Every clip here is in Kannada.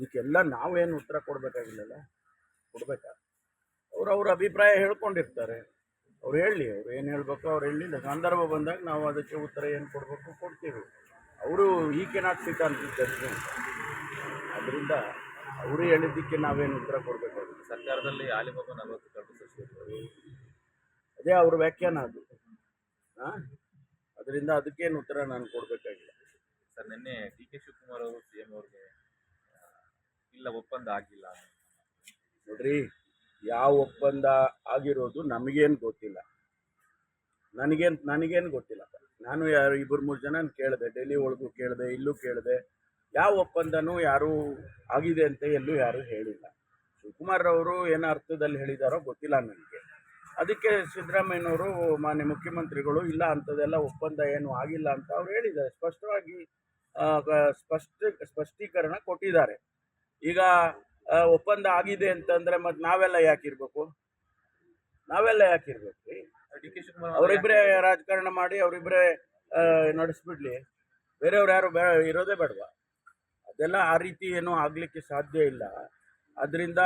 ಅದಕ್ಕೆಲ್ಲ ನಾವೇನು ಉತ್ತರ ಕೊಡಬೇಕಾಗಿಲ್ಲಲ್ಲ? ಕೊಡಬೇಕಾ? ಅವ್ರು ಅವ್ರ ಅಭಿಪ್ರಾಯ ಹೇಳ್ಕೊಂಡಿರ್ತಾರೆ. ಅವ್ರು ಹೇಳಿ ಅವ್ರು ಏನು ಹೇಳಬೇಕು ಅವ್ರು ಹೇಳಿಲ್ಲ. ಸಂದರ್ಭ ಬಂದಾಗ ನಾವು ಅದಕ್ಕೆ ಉತ್ತರ ಏನು ಕೊಡಬೇಕು ಕೊಡ್ತೀವಿ. ಅವರು ಈ ಕೆನಾಟ್ ಸಿಟ್ ಅಂತಿದ್ದಾರೆ ಅದರಿಂದ ಅವರು ಹೇಳಿದ್ದಕ್ಕೆ ನಾವೇನು ಉತ್ತರ ಕೊಡಬೇಕಾಗಿಲ್ಲ. ಸರ್ಕಾರದಲ್ಲಿ ಆಲಿಬಾಬಾ ನಲವತ್ತು ಕಡಿಮೆ ಸಚಿವರು. ಅದೇ ಅವ್ರ ವ್ಯಾಖ್ಯಾನ ಅದು. ಹಾಂ ಅದರಿಂದ ಅದಕ್ಕೇನು ಉತ್ತರ ನಾನು ಕೊಡಬೇಕಾಗಿಲ್ಲ. ಸರ್ ನಿನ್ನೆ ಡಿ ಕೆ ಶಿವಕುಮಾರ್ ಅವರು ಸಿ ಎಂ ಅವ್ರಿಗೆ ಇಲ್ಲ, ಒಪ್ಪಂದ ಆಗಿಲ್ಲ ನೋಡ್ರಿ, ಯಾವ ಒಪ್ಪಂದ ಆಗಿರೋದು ನಮಗೇನು ಗೊತ್ತಿಲ್ಲ. ನನಗೇನು ನನಗೇನು ಗೊತ್ತಿಲ್ಲ. ನಾನು ಯಾರು, ಇಬ್ಬರು, ಮೂರು ಜನ ಕೇಳಿದೆ, ಡೆಲ್ಲಿ ಒಳಗೂ ಕೇಳಿದೆ, ಇಲ್ಲೂ ಕೇಳಿದೆ. ಯಾವ ಒಪ್ಪಂದನೂ ಯಾರೂ ಆಗಿದೆ ಅಂತ ಎಲ್ಲೂ ಯಾರೂ ಹೇಳಿಲ್ಲ. ಶಿವಕುಮಾರ್ ಅವರು ಏನು ಅರ್ಥದಲ್ಲಿ ಹೇಳಿದಾರೋ ಗೊತ್ತಿಲ್ಲ ನನಗೆ. ಅದಕ್ಕೆ ಸಿದ್ದರಾಮಯ್ಯನವರು, ಮಾನ್ಯ ಮುಖ್ಯಮಂತ್ರಿಗಳು, ಇಲ್ಲ ಅಂಥದ್ದೆಲ್ಲ ಒಪ್ಪಂದ ಏನು ಆಗಿಲ್ಲ ಅಂತ ಅವ್ರು ಹೇಳಿದ್ದಾರೆ. ಸ್ಪಷ್ಟವಾಗಿ ಸ್ಪಷ್ಟ, ಸ್ಪಷ್ಟೀಕರಣ ಕೊಟ್ಟಿದ್ದಾರೆ. ಈಗ ಒಪ್ಪಂದ ಆಗಿದೆ ಅಂತಂದ್ರೆ ಮತ್ತೆ ನಾವೆಲ್ಲ ಯಾಕಿರ್ಬೇಕು? ನಾವೆಲ್ಲ ಯಾಕಿರ್ಬೇಕು? ಅವರಿಬ್ಬರೇ ರಾಜಕಾರಣ ಮಾಡಿ ಅವರಿಬ್ಬರೇ ನಡೆಸ್ಬಿಡ್ಲಿ. ಬೇರೆಯವ್ರು ಯಾರು ಬೇ ಇರೋದೇ ಬೇಡವಾ? ಅದೆಲ್ಲ ಆ ರೀತಿ ಏನೂ ಆಗಲಿಕ್ಕೆ ಸಾಧ್ಯ ಇಲ್ಲ. ಅದರಿಂದ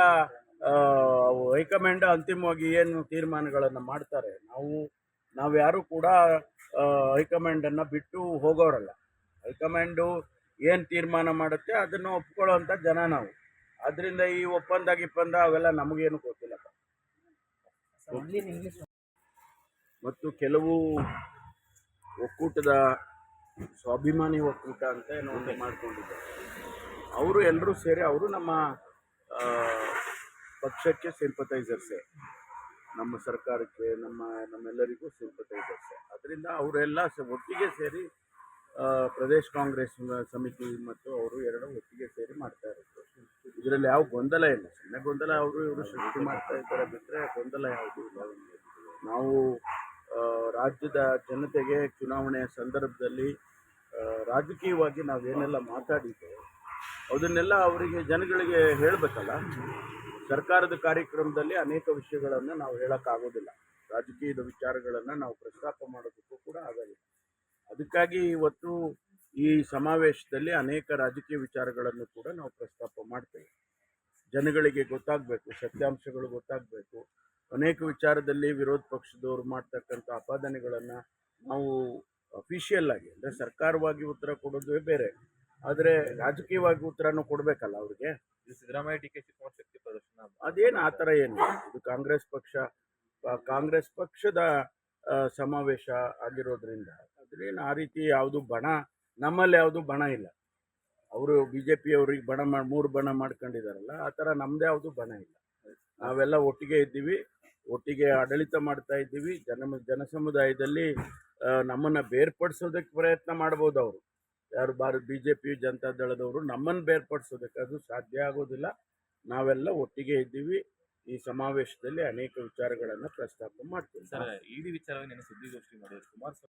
ಹೈಕಮಾಂಡ್ ಅಂತಿಮವಾಗಿ ಏನು ತೀರ್ಮಾನಗಳನ್ನು ಮಾಡ್ತಾರೆ? ನಾವು ನಾವು ಯಾರು ಕೂಡ ಹೈಕಮಾಂಡನ್ನು ಬಿಟ್ಟು ಹೋಗೋರಲ್ಲ. ಹೈಕಮಾಂಡು ಏನು ತೀರ್ಮಾನ ಮಾಡುತ್ತೆ ಅದನ್ನು ಒಪ್ಕೊಳ್ಳೋವಂಥ ಜನ ನಾವು. ಅದರಿಂದ ಈ ಒಪ್ಪಂದ ಗಿಪ್ಪಂದ ಅವೆಲ್ಲ ನಮಗೇನು ಗೊತ್ತಿಲ್ಲ. ಮತ್ತು ಕೆಲವು ಒಕ್ಕೂಟದ ಸ್ವಾಭಿಮಾನಿ ಒಕ್ಕೂಟ ಅಂತ ಏನೋ ಒಂದು ಮಾಡ್ಕೊಂಡಿದ್ದಾರೆ. ಅವರು ಎಲ್ಲರೂ ಸೇರಿ ಅವರು ನಮ್ಮ ಪಕ್ಷಕ್ಕೆ ಸಿಂಪತೈಸರ್ಸೆ ನಮ್ಮ ಸರ್ಕಾರಕ್ಕೆ, ನಮ್ಮ, ನಮ್ಮೆಲ್ಲರಿಗೂ ಸಿಂಪತೈಸರ್ಸೆ ಅದರಿಂದ ಅವರೆಲ್ಲ ಒಟ್ಟಿಗೆ ಸೇರಿ ಪ್ರದೇಶ್ ಕಾಂಗ್ರೆಸ್ ಸಮಿತಿ ಮತ್ತು ಅವರು ಎರಡು ಒಟ್ಟಿಗೆ ಸೇರಿ ಮಾಡ್ತಾ ಇರೋದು. ಇದರಲ್ಲಿ ಯಾವ ಗೊಂದಲ ಇಲ್ಲ. ಸಣ್ಣ ಗೊಂದಲ ಅವರು ಇವರು ಸೃಷ್ಟಿ ಮಾಡ್ತಾ ಇದ್ದಾರೆ ಬಿಟ್ಟರೆ ಗೊಂದಲ ಯಾವುದು ಇಲ್ಲ ನಾವು ರಾಜ್ಯದ ಜನತೆಗೆ ಚುನಾವಣೆಯ ಸಂದರ್ಭದಲ್ಲಿ ರಾಜಕೀಯವಾಗಿ ನಾವೇನೆಲ್ಲ ಮಾತಾಡಿದ್ದೇವೆ ಅದನ್ನೆಲ್ಲ ಅವರಿಗೆ ಜನಗಳಿಗೆ ಹೇಳಬೇಕಲ್ಲ. ಸರ್ಕಾರದ ಕಾರ್ಯಕ್ರಮದಲ್ಲಿ ಅನೇಕ ವಿಷಯಗಳನ್ನು ನಾವು ಹೇಳೋಕ್ಕಾಗೋದಿಲ್ಲ. ರಾಜಕೀಯದ ವಿಚಾರಗಳನ್ನು ನಾವು ಪ್ರಸ್ತಾಪ ಮಾಡೋದಕ್ಕೂ ಕೂಡ ಆಗೋದಿಲ್ಲ ಅದಕ್ಕಾಗಿ ಇವತ್ತು ಈ ಸಮಾವೇಶದಲ್ಲಿ ಅನೇಕ ರಾಜಕೀಯ ವಿಚಾರಗಳನ್ನು ಕೂಡ ನಾವು ಪ್ರಸ್ತಾಪ ಮಾಡ್ತೇವೆ. ಜನಗಳಿಗೆ ಗೊತ್ತಾಗಬೇಕು ಸತ್ಯಾಂಶಗಳು ಗೊತ್ತಾಗಬೇಕು. ಅನೇಕ ವಿಚಾರದಲ್ಲಿ ವಿರೋಧ ಪಕ್ಷದವರು ಮಾಡ್ತಕ್ಕಂಥ ಅಪಾದನೆಗಳನ್ನು ನಾವು ಅಫಿಷಿಯಲ್ ಆಗಿ ಅಂದರೆ ಸರ್ಕಾರವಾಗಿ ಉತ್ತರ ಕೊಡೋದೇ ಬೇರೆ. ಆದರೆ ರಾಜಕೀಯವಾಗಿ ಉತ್ತರನೂ ಕೊಡಬೇಕಲ್ಲ ಅವ್ರಿಗೆ? ಇದು ಸಿದ್ದರಾಮಯ್ಯ ಡಿ ಕೆ ಶಿವಕುಮಾರ್ ಶಕ್ತಿ ಪ್ರದರ್ಶನ ಅದೇನು ಆ ಥರ ಏನು? ಇದು ಕಾಂಗ್ರೆಸ್ ಪಕ್ಷ ಕಾಂಗ್ರೆಸ್ ಪಕ್ಷದ ಸಮಾವೇಶ ಆಗಿರೋದ್ರಿಂದ ಅದ್ರೇನು ಆ ರೀತಿ ಯಾವುದು ಬಣ, ನಮ್ಮಲ್ಲಿ ಯಾವುದು ಬಣ ಇಲ್ಲ. ಅವರು ಬಿ ಜೆ ಪಿ ಅವ್ರಿಗೆ ಬಣ ಮಾಡಿ ಮೂರು ಬಣ ಮಾಡ್ಕೊಂಡಿದಾರಲ್ಲ, ಆ ಥರ ನಮ್ಮದೇ ಯಾವುದು ಬಣ ಇಲ್ಲ. ನಾವೆಲ್ಲ ಒಟ್ಟಿಗೆ ಇದ್ದೀವಿ, ಒಟ್ಟಿಗೆ ಆಡಳಿತ ಮಾಡ್ತಾ ಇದ್ದೀವಿ. ಜನ ಜನ ಸಮುದಾಯದಲ್ಲಿ ನಮ್ಮನ್ನು ಬೇರ್ಪಡಿಸೋದಕ್ಕೆ ಪ್ರಯತ್ನ ಮಾಡ್ಬೋದು ಅವರು. ಯಾರು Bharata B J P Janata ದಳದವರು ನಮ್ಮನ್ನು ಬೇರ್ಪಡಿಸೋದಕ್ಕೆ ಅದು ಸಾಧ್ಯ ಆಗೋದಿಲ್ಲ. ನಾವೆಲ್ಲ ಒಟ್ಟಿಗೆ ಇದ್ದೀವಿ. ಈ ಸಮಾವೇಶದಲ್ಲಿ ಅನೇಕ ವಿಚಾರಗಳನ್ನು ಪ್ರಸ್ತಾಪ ಮಾಡ್ತೀವಿ. ಸರ್, ಇಡೀ ವಿಚಾರವಾಗಿ ಸುದ್ದಿಗೋಷ್ಠಿ ಮಾಡಿದ್ರು ಕುಮಾರಸ್ವಾಮಿ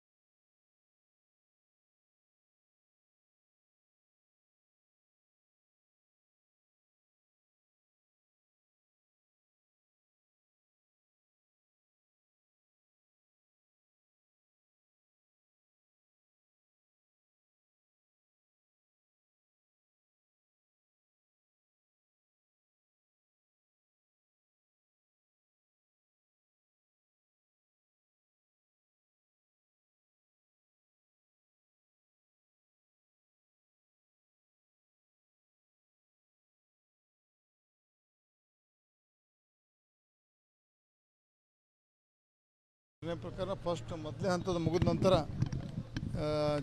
ನನ್ನ ಪ್ರಕಾರ ಫಸ್ಟ್ ಮೊದಲೇ ಹಂತದ ಮುಗಿದ ನಂತರ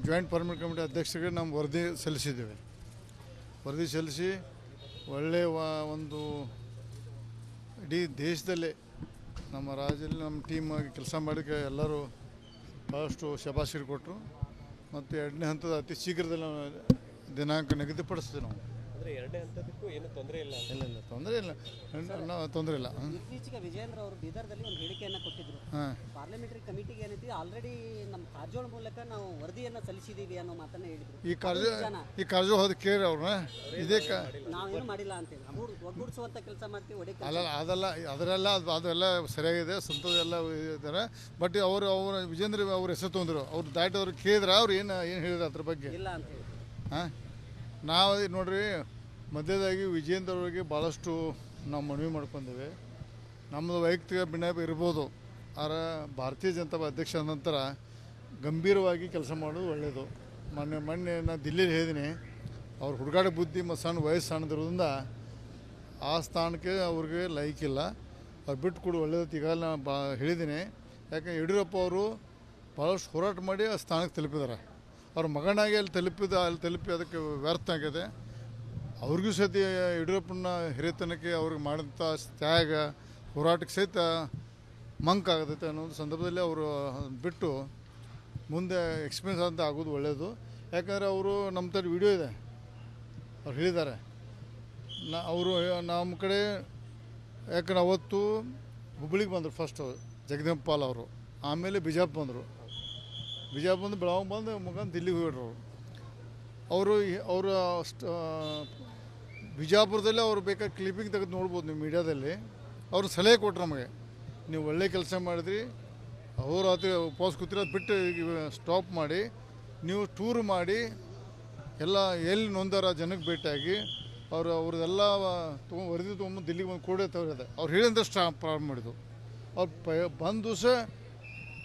ಜಾಯಿಂಟ್ ಪರ್ಮಿಟ್ ಕಮಿಟಿ ಅಧ್ಯಕ್ಷರಿಗೆ ನಾವು ವರದಿ ಸಲ್ಲಿಸಿದ್ದೇವೆ. ವರದಿ ಸಲ್ಲಿಸಿ ಒಳ್ಳೆಯ ಒಂದು ಇಡೀ ದೇಶದಲ್ಲೇ ನಮ್ಮ ರಾಜ್ಯದಲ್ಲಿ ನಮ್ಮ ಟೀಮ್ ಕೆಲಸ ಮಾಡೋಕ್ಕೆ ಎಲ್ಲರೂ ಭಾಳಷ್ಟು ಶಬಾಷಿರು ಕೊಟ್ಟರು ಮತ್ತು ಎರಡನೇ ಹಂತದ ಅತಿ ಶೀಘ್ರದಲ್ಲಿ ದಿನಾಂಕ ನಿಗದಿಪಡಿಸ್ತೀವಿ ನಾವು. ಅಂದ್ರೆ ಎರಡೇ ಹಂತದಕ್ಕೂ ಏನು ತೊಂದರೆ ಇಲ್ಲ ಇಲ್ಲ ಇಲ್ಲ ತೊಂದರೆ ಇಲ್ಲ. ನಾವು ತೊಂದರೆ ಇಲ್ಲ. ಇತ್ತೀಚೆಗೆ ವಿಜೇಂದ್ರ ಅವರು ಬೀದರ್ದಲ್ಲಿ ಒಂದು ಹೇಳಿಕೆಯನ್ನು ಕೊಟ್ಟಿದ್ರು. ಪಾರ್ಲಿಮೆಂಟರಿ ಕಮಿಟಿಗೆ ಏನೈತಿ ಆಲ್ರೆಡಿ ನಮ್ಮ ಕಾರಜೋಳ ಮೂಲಕ ನಾವು ವರದಿಯನ್ನು ಸಲ್ಲಿಸಿದೀವಿ ಅನ್ನೋ ಮಾತನ್ನ ಹೇಳಿದ್ರು. ಈ ಕಾರ್ಯ ಜನ. ಈ ಕಾರ್ಯ ಹೋದ ಕೇಳಿ ಅವ್ರನ್ನ? ಇದೇ ನಾವೇನು ಮಾಡಿಲ್ಲ ಅಂತೇಳಿ. ಒಗ್ಗೂಡ್- ಒಗ್ಗೂಡಿಸುವಂತ ಕೆಲಸ ಮಾಡ್ತೀವಿ ಒಡೆ ಅಲ್ಲ ಅದೆಲ್ಲ ಅದರೆಲ್ಲ ಅದು ಅದೆಲ್ಲ ಸರಿಯಾಗಿದೆ ಸಂತೋಷ ಎಲ್ಲ ಇದ್ದಾರೆ ಬಟ್ ಅವರು ಅವ್ರ ವಿಜೇಂದ್ರ ಅವ್ರ ಹೆಸರು ತೊಂದರು ಅವ್ರು ದಾಟಿ ಅವ್ರು ಕೇಳಿದ್ರೆ ಅವ್ರು ಏನು ಏನು ಹೇಳಿದ್ರು ಅದ್ರ ಬಗ್ಗೆ? ಇಲ್ಲ ಅಂತೇಳಿ. ಹಾಂ? ನಾವು ನೋಡ್ರಿ, ಮಧ್ಯದಾಗಿ ವಿಜಯೇಂದ್ರವರಿಗೆ ಭಾಳಷ್ಟು ನಾವು ಮನವಿ ಮಾಡ್ಕೊಂಡಿವೆ. ನಮ್ಮದು ವೈಯಕ್ತಿಕ ಭಿನ್ನಾಭ ಇರ್ಬೋದು. ಆದರೆ ಭಾರತೀಯ ಜನತಾ ಅಧ್ಯಕ್ಷ ನಂತರ ಗಂಭೀರವಾಗಿ ಕೆಲಸ ಮಾಡೋದು ಒಳ್ಳೆಯದು ಮೊನ್ನೆ ಮೊನ್ನೆ ನಾನು ದಿಲ್ಲೀಲಿ ಹೇಳಿದ್ದೀನಿ ಅವ್ರ ಹುಡುಗಾಟ ಬುದ್ಧಿ ಮತ್ತು ಸಣ್ಣ ವಯಸ್ಸು ಸಣ್ಣದಿರೋದ್ರಿಂದ ಆ ಸ್ಥಾನಕ್ಕೆ ಅವ್ರಿಗೆ ಲೈಕ್ ಇಲ್ಲ. ಅವ್ರು ಬಿಟ್ಟು ಕೊಡು ಒಳ್ಳೇದು ಈಗ ನಾನು ಬಾ ಹೇಳಿದ್ದೀನಿ ಯಾಕೆ ಯಡಿಯೂರಪ್ಪ ಅವರು ಭಾಳಷ್ಟು ಹೋರಾಟ ಮಾಡಿ ಆ ಸ್ಥಾನಕ್ಕೆ ತಲುಪಿದ್ದಾರೆ ಅವ್ರ ಮಗನಾಗಿ ಅಲ್ಲಿ ತಲುಪಿದ, ಅಲ್ಲಿ ತಲುಪಿ ಅದಕ್ಕೆ ವ್ಯರ್ಥ ಆಗಿದೆ ಅವ್ರಿಗೂ ಸಹಿತ ಯಡಿಯೂರಪ್ಪನ ಹಿರಿಯತನಕ್ಕೆ ಅವ್ರಿಗೆ ಮಾಡಿದಂಥ ತ್ಯಾಗ, ಹೋರಾಟಕ್ಕೆ ಸಹಿತ ಮಂಕ್ ಆಗತೈತೆ ಅನ್ನೋ ಸಂದರ್ಭದಲ್ಲಿ ಅವರು ಬಿಟ್ಟು ಮುಂದೆ ಎಕ್ಸ್ಪೀರಿಯನ್ಸ್ ಅಂತ ಆಗೋದು ಒಳ್ಳೆಯದು ಯಾಕಂದರೆ ಅವರು ನಮ್ಮ ಥರ ವಿಡಿಯೋ ಇದೆ. ಅವ್ರು ಹೇಳಿದ್ದಾರೆ. ನಾ, ಅವರು ನಮ್ಮ ಕಡೆ ಯಾಕಂದ್ರೆ ಅವತ್ತು ಹುಬ್ಳಿಗೆ ಬಂದರು ಫಸ್ಟು ಪಾಲ್ ಅವರು. ಆಮೇಲೆ ಬಿಜಾಪುರ ಬಂದರು. ಬಿಜಾಪುರ ಬಂದು ಬೆಳಗಾವಿ ಬಂದು ಮುಖಾಂತರ ದಿಲ್ಲಿಗೆ ಹೋಗ್ಬಿಟ್ರು ಅವರು. ಅವರು ಅಷ್ಟು ಬಿಜಾಪುರದಲ್ಲಿ ಅವ್ರು ಬೇಕಾದ ಕ್ಲಿಪ್ಪಿಂಗ್ ತೆಗೆದು ನೋಡ್ಬೋದು ನೀವು ಮೀಡಿಯಾದಲ್ಲಿ. ಅವರು ಸಲಹೆ ಕೊಟ್ಟರು ನಮಗೆ. ನೀವು ಒಳ್ಳೆ ಕೆಲಸ ಮಾಡಿದ್ರಿ. ಅಹೋರಾತ್ರಿ ಉಪವಾಸ ಕೂತಿರೋದು ಬಿಟ್ಟು ಸ್ಟಾಪ್ ಮಾಡಿ. ನೀವು ಟೂರ್ ಮಾಡಿ. ಎಲ್ಲ ಎಲ್ಲಿ ನೊಂದಾರ ಜನಕ್ಕೆ ಭೇಟಿಯಾಗಿ. ಅವರು ಅವ್ರದೆಲ್ಲ ತೊಗೊಂಡು ವರದಿ ತೊಗೊಂಡು ದಿಲ್ಲಿಗೆ ಬಂದು ಕೂಡೆ ತವರಿದೆ ಅವ್ರು ಹೇಳಿದ್ರೆ ಸ್ಟಾ ಪ್ರಾರಂಭ ಮಾಡಿದ್ದು. ಅವ್ರು ಪ ಬಂದು ದಿವಸ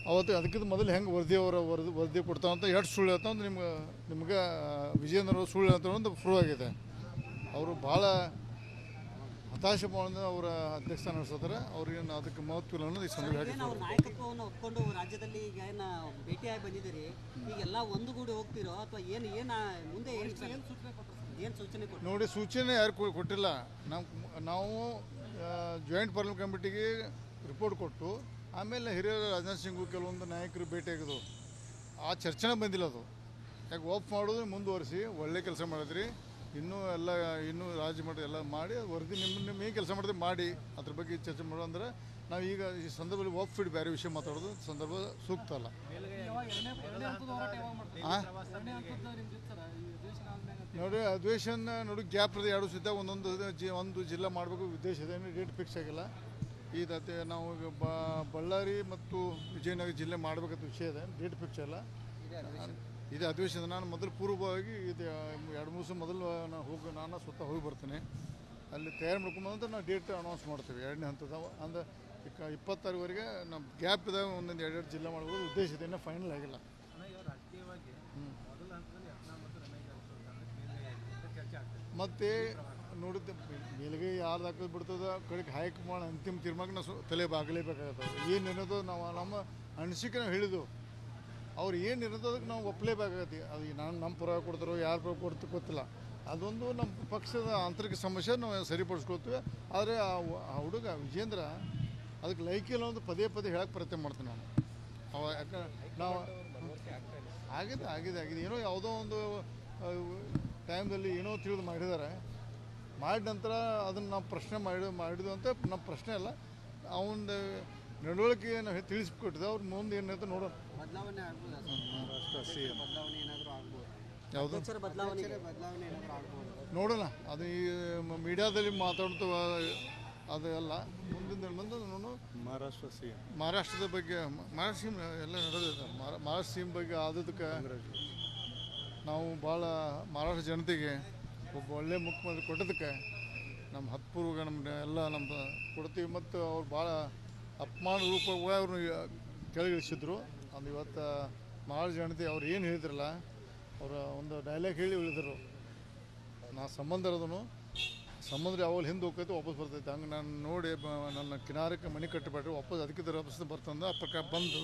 ಅವತ್ತು ಅದಕ್ಕಿಂತ ಮೊದಲು ಹೆಂಗೆ ವರದಿ ಅವರ ವರದಿ ವರದಿ ಕೊಡ್ತಾವಂತ ಎಷ್ಟು ಸುಳ್ಳು ಹೇಳ್ತಾ ಅಂತ ನಿಮ್ಗೆ ನಿಮ್ಗೆ ವಿಜಯೇಂದ್ರ ಅವರು ಸುಳ್ಳು ಹೇಳ್ತಾರೆ ಅಂತ ಪ್ರೂವ್ ಆಗಿದೆ. ಅವರು ಭಾಳ ಹತಾಶೆ ಮಾಡಿದ ಅವರ ಅಧ್ಯಕ್ಷ ನಡೆಸಿದ್ರೆ ಅವ್ರಿಗೆ ಅದಕ್ಕೆ ಮಹತ್ವ ಇಲ್ಲ ಅನ್ನೋದು ಈ ಸಂದರ್ಭ ನಾಯಕತ್ವವನ್ನು ಒಪ್ಕೊಂಡು ರಾಜ್ಯದಲ್ಲಿ ಈಗ ಏನು ಭೇಟಿಯಾಗಿ ಬಂದಿದ್ದೀರಿ ಈಗೆಲ್ಲ ಒಂದುಗೂಡಿ ಹೋಗ್ತಿರೋ ಅಥವಾ ಏನು ಏನು ಮುಂದೆ ಏನು ಏನು ಸೂಚನೆ ಕೊಟ್ಟು ನೋಡಿ ಸೂಚನೆ ಯಾರು ಕೊಟ್ಟಿಲ್ಲ. ನಾವು ನಾವು ಜಾಯಿಂಟ್ ಪಾರ್ಲಿಮೆಂಟ್ ಕಮಿಟಿಗೆ ರಿಪೋರ್ಟ್ ಕೊಟ್ಟು ಆಮೇಲೆ ಹಿರಿಯ ರಾಜನಾಥ್ ಸಿಂಗು ಕೆಲವೊಂದು ನಾಯಕರು ಭೇಟಿಯಾಗೋದು ಆ ಚರ್ಚೆನೇ ಬಂದಿಲ್ಲ ಅದು. ಯಾಕೆ ಓಪ್ ಮಾಡೋದು ಮುಂದುವರಿಸಿ, ಒಳ್ಳೆ ಕೆಲಸ ಮಾಡಿದ್ರಿ, ಇನ್ನೂ ಎಲ್ಲ, ಇನ್ನೂ ರಾಜ್ಯ ಮಟ್ಟ ಎಲ್ಲ ಮಾಡಿ, ವರದಿ ನಿಮ್ಮ ನಿಮ್ಮ ಏನು ಕೆಲಸ ಮಾಡಿದ್ರೆ ಮಾಡಿ, ಅದ್ರ ಬಗ್ಗೆ ಚರ್ಚೆ ಮಾಡೋ ಅಂದ್ರೆ ನಾವು ಈಗ ಈ ಸಂದರ್ಭದಲ್ಲಿ ಓಪ್ ಫೀಡ್ ಬೇರೆ ವಿಷಯ ಮಾತಾಡೋದು ಸಂದರ್ಭ ಸೂಕ್ತ ಅಲ್ಲ. ನೋಡಿ ಅಧಿವೇಶನ ನೋಡಿ ಗ್ಯಾಪ್ ಎರಡು ಸಿದ್ಧ, ಒಂದೊಂದು ಒಂದು ಜಿಲ್ಲಾ ಮಾಡಬೇಕು, ಉದ್ದೇಶ ಇದೆ ಡೇಟ್ ಫಿಕ್ಸ್ ಆಗಿಲ್ಲ. ಈ ದತ್ತೆ ನಾವು ಈಗ ಬ- ಬಳ್ಳಾರಿ ಮತ್ತು ವಿಜಯನಗರ ಜಿಲ್ಲೆ ಮಾಡಬೇಕಂತ ವಿಷಯ ಇದೆ. ಡೇಟ್ ಫಿಕ್ಸ್ ಅಲ್ಲ. ಇದು ಅಧಿವೇಶನ. ನಾನು ಮೊದಲು ಪೂರ್ವವಾಗಿ ಇದು ಎರಡು ಮೂರು ದಿವಸ ಮೊದಲು ನಾನು ಹೋಗಿ ನಾನು ಸ್ವತಃ ಹೋಗಿ ಬರ್ತೀನಿ. ಅಲ್ಲಿ ತಯಾರು ಮಾಡ್ಕೊಂಬಂದ್ರೆ ನಾವು ಡೇಟ್ ಅನೌನ್ಸ್ ಮಾಡ್ತೀವಿ. ಎರಡನೇ ಹಂತದ ಅಂದರೆ ಇಪ್ಪತ್ತಾರವರೆಗೆ ನಮ್ಮ ಗ್ಯಾಪ್ ಇದೆ ಒಂದೊಂದು ಎರಡೆರಡು ಜಿಲ್ಲೆ ಮಾಡ್ಬೋದು. ಉದ್ದೇಶ ಇದೆ ಇನ್ನೂ ಫೈನಲ್ ಆಗಿಲ್ಲ. ಮತ್ತು ನೋಡಿದ ಮೇಲ್ಗೆ ಯಾರು ಹಾಕೋದು ಬಿಡ್ತದ ಕಡೆಗೆ ಮಾಡಿ ಅಂತಿಮ ತೀರ್ಮಾನಕ್ಕೆ ತಲೆ ಬಾಗಲೇಬೇಕಾಗತ್ತೆ ಏನು ಇರೋದು ನಾವು ನಮ್ಮ ಅನಿಸಿಕೆ ನಾವು ಹೇಳಿದ್ದು. ಅವ್ರು ಏನು ಇರೋದು ಅದಕ್ಕೆ ನಾವು ಒಪ್ಪಲೇಬೇಕಾಗತ್ತೆ ಅದು ನಾನು ನಮ್ಮ ಪುರ ಕೊಡ್ತಾರೋ, ಯಾರ ಪುರ ಕೊಡ್ತು ಗೊತ್ತಿಲ್ಲ. ಅದೊಂದು ನಮ್ಮ ಪಕ್ಷದ ಆಂತರಿಕ ಸಮಸ್ಯೆ ನಾವು ಸರಿಪಡಿಸ್ಕೊಳ್ತೀವಿ. ಆದರೆ ಆ ಹುಡುಗ ವಿಜೇಂದ್ರ ಅದಕ್ಕೆ ಲೈಕಿಲ್ಲ ಒಂದು ಪದೇ ಪದೇ ಹೇಳಕ್ಕೆ ಪ್ರಯತ್ನ ಮಾಡ್ತೀನಿ ನಾನು. ಅವ ಯಾಕೆ, ನಾವು ಆಗಿದೆ ಆಗಿದೆ ಆಗಿದೆ. ಏನೋ ಯಾವುದೋ ಒಂದು ಟೈಮ್ದಲ್ಲಿ ಏನೋ ತಿಳಿದು ಮಾಡಿದ್ದಾರೆ. ಮಾಡಿದ ನಂತರ ಅದನ್ನು ನಾವು ಪ್ರಶ್ನೆ ಮಾಡಿ ಮಾಡಿದ್ದು ಅಂತ ನಮ್ಮ ಪ್ರಶ್ನೆ ಅಲ್ಲ ಅವನ ನಡವಳಿಕೆ ನಾವು ತಿಳಿಸ್ಕೊಟ್ಟಿದೆ ಅವ್ರ ಮುಂದೆ ಏನಂತ ನೋಡೋಣ. ಬದಲಾವಣೆ ಆಗ್ಬೋದು ಬದಲಾವಣೆ ಏನಾದರೂ ಆಗ್ಬೋದು? ಯಾವುದು? ಬದಲಾವಣೆ ನೋಡೋಣ. ಅದು ಈ ಮೀಡಿಯಾದಲ್ಲಿ ಮಾತಾಡ್ತು ಅದು ಅಲ್ಲ. ಮುಂದಿನ ಬಂದು ನೋಡೋಣ ಮಹಾರಾಷ್ಟ್ರ ಸಿ ಮಹಾರಾಷ್ಟ್ರದ ಬಗ್ಗೆ ಮಹಾರಾಷ್ಟ್ರ ಸಿಮ್ ಎಲ್ಲ ನಡೆದಿದೆ ಮಹಾರಾಷ್ಟ್ರ ಮಹಾರಾಷ್ಟ್ರ ಸಿಮ್ ಬಗ್ಗೆ ಆದದಕ್ಕೆ ನಾವು ಭಾಳ ಮಹಾರಾಷ್ಟ್ರ ಜನತೆಗೆ ಒಬ್ಬ ಒಳ್ಳೆ ಮುಖ್ಯಮಂತ್ರಿ ಕೊಟ್ಟದಕ್ಕೆ ನಮ್ಮ ಹತ್ಪೂರ್ವ ನಮ್ಮ ಎಲ್ಲ ನಮ್ಮ ಕೊಡ್ತೀವಿ ಮತ್ತು ಅವ್ರು ಭಾಳ ಅಪಮಾನ ರೂಪವಾಗಿ ಅವ್ರನ್ನ ಕೆಳಗಿಳಿಸಿದ್ರು. ಅದು ಇವತ್ತು ಭಾಳ ಜನತೆ ಅವ್ರು ಏನು ಹೇಳಿದ್ರಲ್ಲ, ಅವರ ಒಂದು ಡೈಲಾಗ್ ಹೇಳಿ ಉಳಿದ್ರು. ನಾ ಸಂಬಂಧ ಇರೋದನು ಸಂಬಂಧ ಯಾವಾಗ ಹಿಂದೆ ಹೋಗ್ತೈತೆ, ವಾಪಸ್ ಬರ್ತೈತೆ. ಹಂಗೆ ನಾನು ನೋಡಿ ನನ್ನ ಕಿನಾರಕ್ಕೆ ಮನೆ ಕಟ್ಟಿಬಿಟ್ರೆ ವಾಪಸ್ ಅದಕ್ಕಿಂತ ವಾಪಸ್ ಬರ್ತಂದ ಆ ಪ್ರಕಾರ ಬಂದು